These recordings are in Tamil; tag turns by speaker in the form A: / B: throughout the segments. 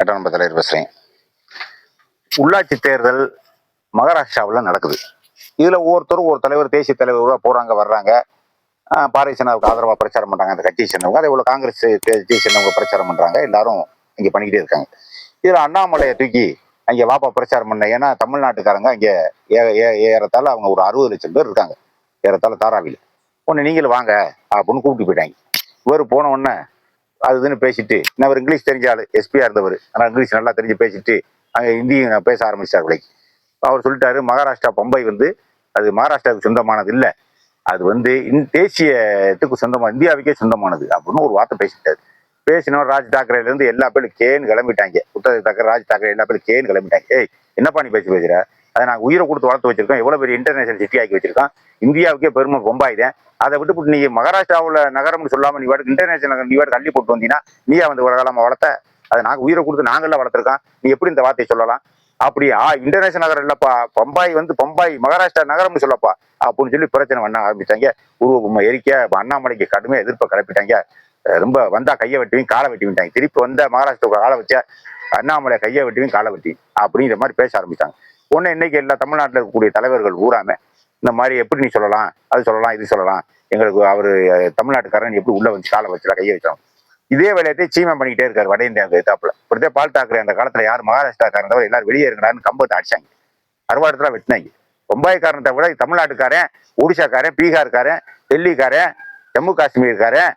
A: எட்டாம் தலைவர் பேசுகிறேன் உள்ளாட்சி தேர்தல் மகாராஷ்டிராவில் நடக்குது. இதில் ஒவ்வொருத்தரும் ஒரு தலைவர் தேசிய தலைவராக போகிறாங்க வர்றாங்க. ஆஹ் பாரதிய ஜனதாவுக்கு ஆதரவாக பிரச்சாரம் பண்ணுறாங்க அந்த கட்சியை சேர்ந்தவங்க அதே போல் காங்கிரஸ் கட்சியை சேர்ந்தவங்க பிரச்சாரம் பண்ணுறாங்க எல்லாரும் இங்கே பண்ணிக்கிட்டே இருக்காங்க. இதில் அண்ணாமலையை தூக்கி அங்கே வாப்பா பிரச்சாரம் பண்ண ஏன்னா தமிழ்நாட்டுக்காரங்க அங்கே ஏ ஏ- ஏறத்தாழ அவங்க ஒரு அறுபது லட்சம் பேர் இருக்காங்க. ஏறத்தால் தாராவியில் ஒன்று நீங்களும் வாங்க அப்படின்னு கூப்பிட்டு போயிட்டாங்க. இவர் போன உடனே அது இதுன்னு பேசிட்டு நான் அவர் இங்கிலீஷ் தெரிஞ்ச ஆள் எஸ்பியா இருந்தவர். ஆனால் இங்கிலீஷ் நல்லா தெரிஞ்சு பேசிட்டு அங்கே ஹிந்தியும் பேச ஆரம்பிச்சார் விலைக்கு அவர் சொல்லிட்டாரு மகாராஷ்டிரா பம்பை வந்து அது மகாராஷ்டிராவுக்கு சொந்தமானது இல்லை. அது வந்து இந் தேசியத்துக்கு சொந்தமான இந்தியாவுக்கே சொந்தமானது அப்படின்னு ஒரு வார்த்தை பேசிட்டாரு. பேசினோம் ராஜ் தாக்கரேலேருந்து எல்லா பேரும் கேன்னு கிளம்பிட்டாங்க. உத்தர தாக்கரே ராஜ் தாக்கரே எல்லா பேரும் கேன்னு கிளம்பிட்டாங்க. ஏய் என்னப்பா நீ பேசி பேசுற? அதை நாங்கள் உயிரை கொடுத்து வளர்த்து வச்சிருக்கோம். எவ்வளோ பெரிய இன்டர்நேஷனல் சிட்டி ஆக்கி வச்சிருக்கோம் இந்தியாவுக்கே பெருமை பொம்பாய் தான் அதை விட்டு நீ மகாராஷ்டிராவுல நகரம்னு சொல்லாம நீ வாட்டு இன்டர்நேஷனல் நீ வாட்டு தள்ளி போட்டு வந்தீங்கன்னா நீயா வந்து ஒரு வளர்த்த? அதை நாங்கள் உயிரை கொடுத்து நாங்கள்லாம் வளர்த்துருக்கோம். நீ எப்படி இந்த வார்த்தையை சொல்லலாம்? அப்படி ஆ இன்டர்நேஷனல் நகரம் இல்லப்பா. பம்பாய் வந்து பம்பாய் மகாராஷ்டிரா நகரம்னு சொல்லப்பா. அப்படின்னு சொல்லி பிரச்சனை பண்ண ஆரம்பிச்சாங்க. உருவ எரிக்க அண்ணாமலைக்கு கடுமையாக எதிர்ப்பை கிளப்பிட்டாங்க. ரொம்ப வந்தா கையை வெட்டுவீங்க காலை வெட்டி விட்டாங்க. திருப்பி வந்த மகாராஷ்டிரா காலை வச்ச அண்ணாமலை கையை வெட்டுவீங்க காலை வெட்டி. அப்படிங்கிற மாதிரி பேச ஆரம்பிச்சாங்க. ஒன்று இன்னைக்கு எல்லா தமிழ்நாட்டில் இருக்கக்கூடிய தலைவர்கள் ஊராம இந்த மாதிரி எப்படி நீ சொல்லலாம் அது சொல்லலாம் இது சொல்லலாம் எங்களுக்கு அவர் தமிழ்நாட்டுக்காரன் எப்படி உள்ள வந்து காலை வச்சுலாம் கையை வச்சோம் இதே வேலையத்தை சீமா பண்ணிக்கிட்டே இருக்காரு வட இந்தியாவுக்கு எத்தாப்புல இப்படித்தே பால் தாக்கரே அந்த காலத்துல யார் மகாராஷ்டிராக்காரன் தவிர எல்லாரும் வெளியே இருக்கிறாருன்னு கம்பத்தை அடிச்சாங்க. அறுவாடத்துல வெட்டினாங்க. பொம்பாய்க்காரன் விட தமிழ்நாட்டுக்காரன் ஒடிசாக்காரன் பீகார்காரன் டெல்லிக்காரன் ஜம்மு காஷ்மீர்காரன்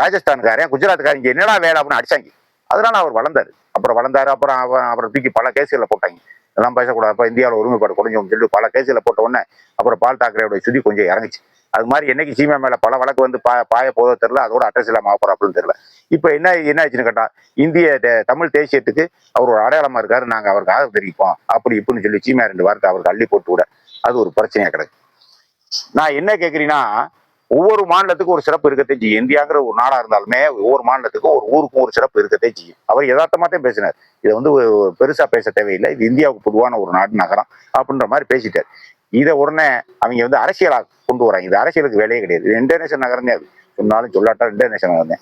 A: ராஜஸ்தான்காரன் குஜராத்காரன் என்னடா வேலை அப்படின்னு அடிச்சாங்க. அதனால அவர் வளர்ந்தாரு. அப்புறம் வளர்ந்தாரு அப்புறம் அவ- அவரை தூக்கி பல கேசுகளை போட்டாங்க. இதெல்லாம் பேசக்கூடாது. இந்தியாவில் ஒருமைப்பாடு குறைஞ்சோம் சொல்லிட்டு பல கேஸில் போட்ட உடனே அப்புறம் பால் தாக்கரேயோட சுதி கொஞ்சம் இறங்குச்சு. அது மாதிரி என்னைக்கு சீமா மேல பல வழக்கு வந்து பா பாய போதோ தெரியல அதோட அட்ரஸ் இல்லாம ஆக அப்படின்னு தெரியல. இப்போ என்ன என்ன ஆச்சுன்னு கேட்டா இந்திய தே- தமிழ் தேசியத்துக்கு அவர் ஒரு அடையாளமா இருக்காரு நாங்க அவருக்கு ஆதரவு தெரிவிப்போம். அப்படி இப்படின்னு சொல்லி சீமா ரெண்டு வார்த்தை அவருக்கு அள்ளி போட்டு விட அது ஒரு பிரச்சனையா கிடக்கு. நான் என்ன கேக்குறீன்னா ஒவ்வொரு மாநிலத்துக்கும் ஒரு சிறப்பு இருக்கத்தே செய்யும். இந்தியாங்கிற ஒரு நாடா இருந்தாலுமே ஒவ்வொரு மாநிலத்துக்கும் ஒரு ஊருக்கும் ஒரு சிறப்பு இருக்கத்தே செய்யும். அவர் யதார்த்தமா தான் பேசினார். இதை வந்து ஒரு பெருசா பேச தேவையில்லை. இது இந்தியாவுக்கு பொதுவான ஒரு நாடு நகரம் அப்படின்ற மாதிரி பேசிட்டார். இதை உடனே அவங்க வந்து அரசியலாக கொண்டு வராங்க. இது அரசியலுக்கு வேலையே கிடையாது. இது இன்டர்நேஷனல் நகரமே அது. சொன்னாலும் சொல்லாட்டா இன்டர்நேஷனல் நகரம்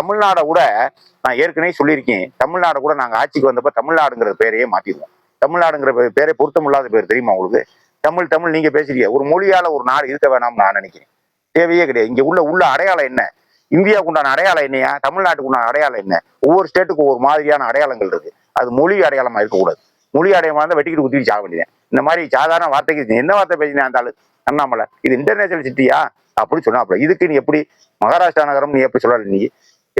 A: தமிழ்நாடை கூட நான் ஏற்கனவே சொல்லியிருக்கேன். தமிழ்நாடு கூட நாங்கள் ஆட்சிக்கு வந்தப்ப தமிழ்நாடுங்கிற பேரையே மாற்றிடுவோம் தமிழ்நாடுங்கிற பே- பேரே பொருத்தமில்லாத பேர் தெரியுமா உங்களுக்கு? தமிழ் தமிழ் நீங்க பேசுறீங்க. ஒரு மொழியால ஒரு நாடு இருக்க வேணாம்னு நான் நினைக்கிறேன். தேவையே கிடையாது. இங்க உள்ள உள்ள அடையாளம் என்ன? இந்தியாவுக்கு உண்டான அடையாளம் என்னையா? தமிழ்நாட்டுக்கு உண்டான அடையாளம் என்ன? ஒவ்வொரு ஸ்டேட்டுக்கு ஒவ்வொரு மாதிரியான அடையாளங்கள் இருக்கு. அது மொழி அடையாளமா இருக்கக்கூடாது. மொழி அடையாளமா இருந்தால் வெட்டிக்கிட்டு குத்திட்டு சாக வேண்டியது இந்த மாதிரி சாதாரண வார்த்தைக்கு என்ன வார்த்தை பேசினேன் அந்த ஆளு அண்ணாமலை இது இன்டர்நேஷனல் சிட்டியா அப்படி சொன்னாப்புல. இதுக்கு நீ எப்படி மகாராஷ்டிரா நகரம் நீ எப்படி சொல்லல நீ?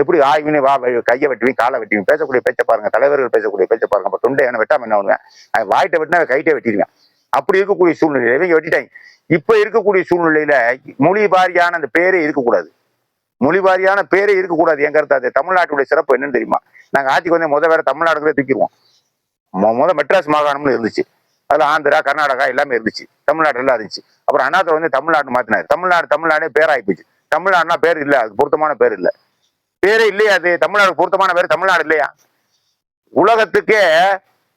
A: எப்படி ஆய்வினு வா கையை வெட்டுவீங்க காலை வெட்டுவீங்க பேசக்கூடிய பேச்சை பாருங்க. தலைவர்கள் பேசக்கூடிய பேச்சை பாருங்க. அப்போ தொண்டை என்ன வெட்டாம என்ன பண்ணுவேன்? அவன் வாய்ட்ட வெட்டினா அவன் கைட்டே வெட்டிடுவேன். அப்படி இருக்கக்கூடிய சூழ்நிலை இவங்க வெட்டிட்டாங்க இப்ப இருக்கக்கூடிய சூழ்நிலையில மொழி வாரியான அந்த பேரே இருக்கக்கூடாது. மொழி வாரியான பேரே இருக்கக்கூடாது. என் கருத்து அது. தமிழ்நாட்டுடைய சிறப்பு என்னன்னு தெரியுமா? நாங்க ஆட்சிக்கு வந்து முத வேற தமிழ்நாடுகளே தூக்கிடுவோம். மொ- முத மெட்ராஸ் மாகாணம்னு இருந்துச்சு. அதுல ஆந்திரா கர்நாடகா எல்லாமே இருந்துச்சு. தமிழ்நாடு எல்லாம் இருந்துச்சு. அப்புறம் அண்ணாத்துல வந்து தமிழ்நாடு மாத்தினாரு. தமிழ்நாடு தமிழ்நாடே பேராகி போச்சு. தமிழ்நாடுனா பேர் இல்ல. அது பொருத்தமான பேர் இல்ல. பேரே இல்லையா அது? தமிழ்நாடு பொருத்தமான பேர் தமிழ்நாடு இல்லையா? உலகத்துக்கே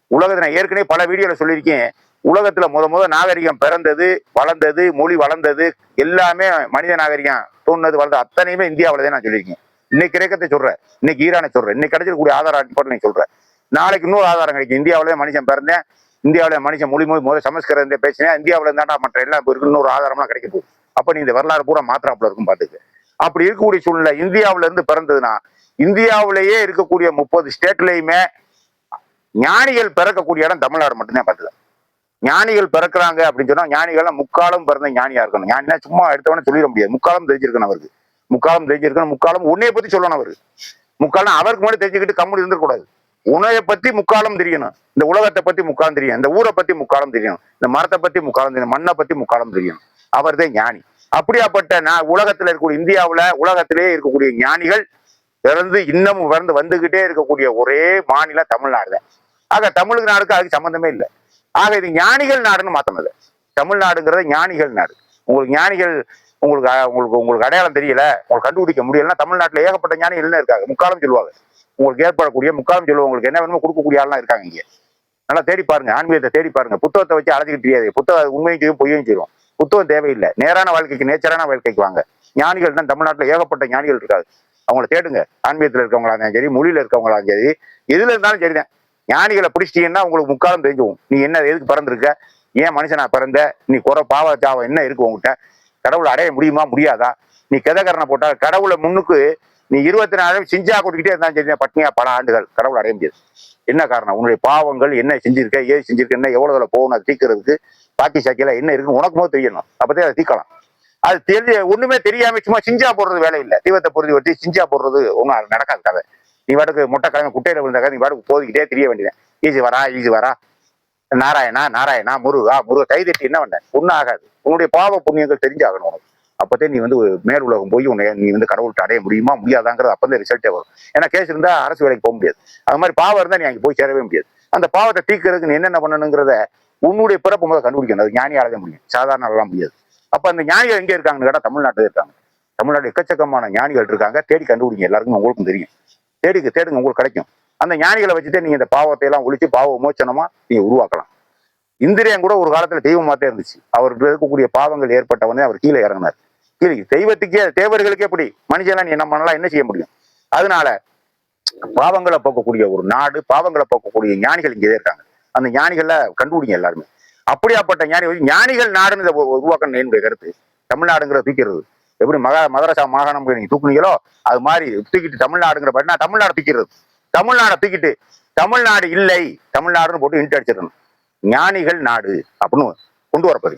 A: உலகத்தை நான் ஏற்கனவே பல வீடியோல சொல்லியிருக்கேன். உலகத்துல முத முத நாகரிகம் பிறந்தது வளர்ந்தது மொழி வளர்ந்தது எல்லாமே மனித நாகரிகம் தோணுனது வளர்ந்தது. அத்தனையுமே இந்தியாவில தான் நான் சொல்லியிருக்கேன். இன்னைக்கு கிரேக்கத்தை சொல்றேன் இன்னைக்கு ஈரானை சொல்றேன் இன்னைக்கு கிடைச்சிருக்கக்கூடிய ஆதார அடிப்படை சொல்றேன் நாளைக்கு இன்னொரு ஆதாரம் கிடைக்கும். இந்தியாவிலே மனுஷன் பிறந்தேன் இந்தியாவில மனுஷன் மொழி மொழி முதல் சமஸ்கிருதத்தை பேசினேன் இந்தியாவில இருந்தாண்டா மற்ற எல்லாம் இப்ப இருக்கு இன்னொரு ஆதாரம்லாம் கிடைக்க போகுது. அப்ப நீ இந்த வரலாறு பூரா மாத்திராப்புல இருக்கும் பாத்துக்கு. அப்படி இருக்கக்கூடிய சூழ்நிலை இந்தியாவில இருந்து பிறந்ததுன்னா இந்தியாவிலேயே இருக்கக்கூடிய முப்பது ஸ்டேட்லயுமே ஞானிகள் பிறக்கக்கூடிய இடம் தமிழ்நாடு மட்டும்தான் பார்த்துக்க ஞானிகள் பிறக்குறாங்க அப்படின்னு சொன்னா ஞானிகள்லாம் முக்காலம் பிறந்த ஞானியா இருக்கணும். ஞானினா சும்மா எடுத்தவன சொல்லிட முடியாது. முக்காலம் தெரிஞ்சிருக்கணும் அவருக்கு. முக்காலம் தெரிஞ்சிருக்கணும் முக்காலம் உன்னைய பத்தி சொல்லணும் அவரு. முக்காலம் அவருக்கு முன்னாடி தெரிஞ்சுக்கிட்டு கம்முடி இருந்துடக்கூடாது உணவை பத்தி முக்காலம் தெரியணும். இந்த உலகத்தை பத்தி முக்காலம் தெரியும் இந்த ஊரை பத்தி முக்காலம் தெரியணும். இந்த மரத்தை பத்தி முக்காலம் தெரியும் மண்ணை பத்தி முக்காலம் தெரியணும். அவர் தான் ஞானி. அப்படியாப்பட்ட நான் உலகத்துல இருக்கக்கூடிய இந்தியாவுல உலகத்திலேயே இருக்கக்கூடிய ஞானிகள் பிறந்து இன்னமும் பிறந்து வந்துகிட்டே இருக்கக்கூடிய ஒரே மாநிலம் தமிழ்நாடு தான். ஆக தமிழ் நாடுக்கு அதுக்கு சம்மந்தமே இல்லை. ஆக இது ஞானிகள் நாடுன்னு மாத்தனது தமிழ்நாடுங்கிறது ஞானிகள் நாடு. உங்களுக்கு ஞானிகள் உங்களுக்கு உங்களுக்கு உங்களுக்கு அடையாளம் தெரியல உங்களுக்கு கண்டுபிடிக்க முடியலன்னா தமிழ்நாட்டுல ஏகப்பட்ட ஞானிகள் என்ன இருக்காங்க. முக்காலம் சொல்லுவாங்க. உங்களுக்கு ஏற்படக்கூடிய முக்காலம் சொல்லுவாங்க. உங்களுக்கு என்ன வேணுமோ கொடுக்கக்கூடிய ஆள்லாம் இருக்காங்க இங்க. நல்லா தேடி பாருங்க ஆன்மீகத்தை தேடி பாருங்க. புத்தகத்தை வச்சு அழைச்சிக்கிட்டு தெரியாது. புத்தகம் உண்மையும் செய்யும் பொய்யும் செய்யும். புத்தகம் தேவையில்லை. நேரான வாழ்க்கைக்கு நேச்சரான வாழ்க்கைக்கு வாங்க. ஞானிகள் தான் தமிழ்நாட்டுல ஏகப்பட்ட ஞானிகள் இருக்காது அவங்கள தேடுங்க. ஆன்மீகத்தில் இருக்கவங்களா இருந்தாலும் சரி மொழியில இருக்கவங்களாக இருந்தாலும் சரி எதுல இருந்தாலும் சரிதான். ஞானிகளை பிடிச்சிட்டீங்கன்னா உங்களுக்கு முக்காலம் தெரிஞ்சுவோம் நீ என்ன எதுக்கு பிறந்திருக்க? ஏன் மனுஷனா பிறந்த? நீ குறை பாவ தாவம் என்ன இருக்கு உங்ககிட்ட கடவுளை அடைய முடியுமா முடியாதா? நீ கதகரணை போட்டா கடவுளை முன்னுக்கு நீ இருபத்தி நாலு சிஞ்சா கொட்டிக்கிட்டே இருந்தாலும் சரி பட்னியா பல ஆண்டுகள் கடவுள் அடைய முடியாது. என்ன காரணம்? உன்னுடைய பாவங்கள் என்ன செஞ்சிருக்க ஏது செஞ்சிருக்க என்ன எவ்வளவு தூரம் போகணும் அதை தீக்கிறதுக்கு பாக்கி சாக்கியில என்ன இருக்குன்னு உனக்கு போது தெரியணும். அப்பதான் அதை தீர்க்கலாம். அது தெரிய ஒண்ணுமே தெரியாம சும்மா சிஞ்சா போடுறது வேலை இல்லை. தீபத்தை பொருத்தி வச்சு சிஞ்சா போடுறது ஒன்றும் நடக்காது கதை. நீ வாட்டுக்கு முட்டை கிழமை குட்டையில விழுந்தாக்க நீ வாட்டுக்கு போதிக்கிட்டே தெரிய வேண்டியது ஈஸி வரா ஈஸி வரா. நாராயணா நாராயணா முருகா முருக. கைதட்டி என்ன பண்ண? ஒன்றும் ஆகாது உன்னுடைய பாவ புண்ணியங்கள் தெரிஞ்சாகணும் உனக்கு. அப்பதே நீ வந்து மேல் உலகம் போய் உன்னை நீ வந்து கடவுள்கிட்ட அடைய முடியுமா முடியாதாங்கிறது அப்பதான் ரிசல்ட்டே வரும். ஏன்னா கேஸ் இருந்தா அரசு வேலைக்கு போக முடியாது. அது மாதிரி பாவம் இருந்தா நீ அங்கே போய் சேரவே முடியாது. அந்த பாவத்தை தீக்கிறதுக்கு நீ என்னென்ன பண்ணணுங்கிறத உன்னுடைய பிறப்பு முதல்ல கண்டுபிடிக்கணும். அது ஞானியால தான் முடியும். சாதாரண ஆளால முடியாது. அப்ப அந்த ஞானிகள் எங்க இருக்காங்கன்னு கேட்டால் தமிழ்நாட்டில் இருக்காங்க. தமிழ்நாடு எக்கச்சக்கமான ஞானிகள் இருக்காங்க. தேடி கண்டுபிடிங்க. எல்லாருக்கும் உங்களுக்கும் தெரியும். தேடிக்கு தேடுங்க உங்களுக்கு கிடைக்கும். அந்த ஞானிகளை வச்சுட்டு நீங்க இந்த பாவத்தை எல்லாம் ஒழிச்சு பாவ விமோச்சனமா நீங்க உருவாக்கலாம். இந்திரியன் கூட ஒரு காலத்துல தெய்வமாத்தே இருந்துச்சு. அவருக்கு இருக்கக்கூடிய பாவங்கள் ஏற்பட்டவனே அவர் கீழே இறங்கினார். கீழே தெய்வத்துக்கே தேவர்களுக்கே எப்படி? மனுஷெல்லாம் நீ என்ன பண்ணலாம் என்ன செய்ய முடியும்? அதனால பாவங்களை போக்கக்கூடிய ஒரு நாடு பாவங்களை போக்கக்கூடிய ஞானிகள் இங்கே இருக்காங்க. அந்த ஞானிகளை கண்டுபிடிங்க எல்லாருமே. அப்படியாப்பட்ட ஞானி ஞானிகள் நாடுன்னு உருவாக்கணும் என்னுடைய கருத்து. தமிழ்நாடுங்கிற தூக்கிறது எப்படி மகா மதரசா மாகாணம் நீங்க தூக்குனீங்களோ அது மாதிரி தூக்கிட்டு தமிழ்நாடுங்கிற பாட்டு தமிழ்நாடு தூக்கிறது தமிழ்நாடை தூக்கிட்டு தமிழ்நாடு இல்லை தமிழ்நாடுன்னு போட்டு இன்ட்டு அடிச்சிடணும். ஞானிகள் நாடு அப்படின்னு கொண்டு வரப்போகுது.